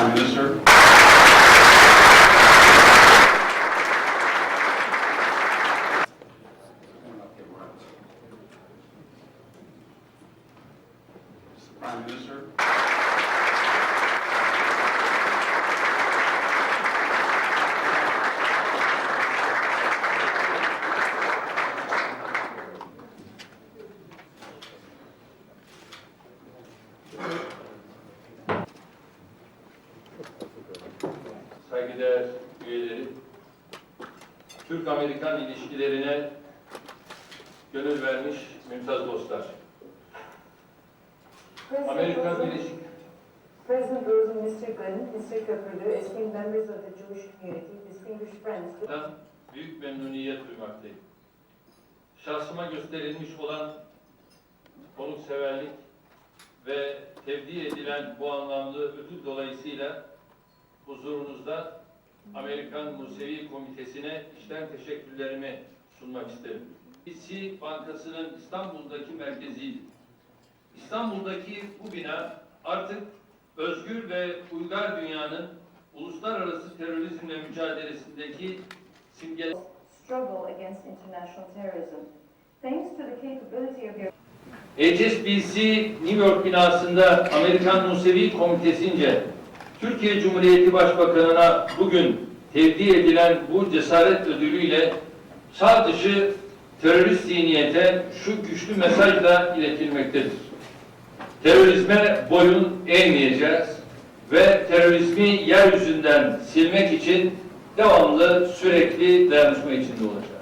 Prime Minister. Prime Minister. Saygıdeğer üyeleri, Türk-Amerikan ilişkilerine gönül vermiş mümtaz dostlar. Amerikan Birleşik President Rose and Mr. Glenn, Mr. Köprülü, esteemed members of the Jewish community, distinguished friends. Büyük memnuniyet duymaktayım. Şahsıma gösterilmiş olan konukseverlik ve tevdi edilen bu anlamlı ödül dolayısıyla huzurunuzda Amerikan Musevi Komitesi'ne içten teşekkürlerimi sunmak isterim. BC Bankası'nın İstanbul'daki merkeziydi. İstanbul'daki bu bina artık özgür ve uygar dünyanın uluslararası terörizmle mücadelesindeki simge Struggle against international terrorism. Thanks to the capability of your HSBC New York binasında Amerikan Musevi Komitesince Türkiye Cumhuriyeti Başbakanı'na bugün tevdi edilen bu cesaret ödülüyle çağ dışı terörist zihniyete şu güçlü mesajla iletilmektedir. Terörizme boyun eğmeyeceğiz ve terörizmi yeryüzünden silmek için devamlı sürekli dayanışma içinde olacağız.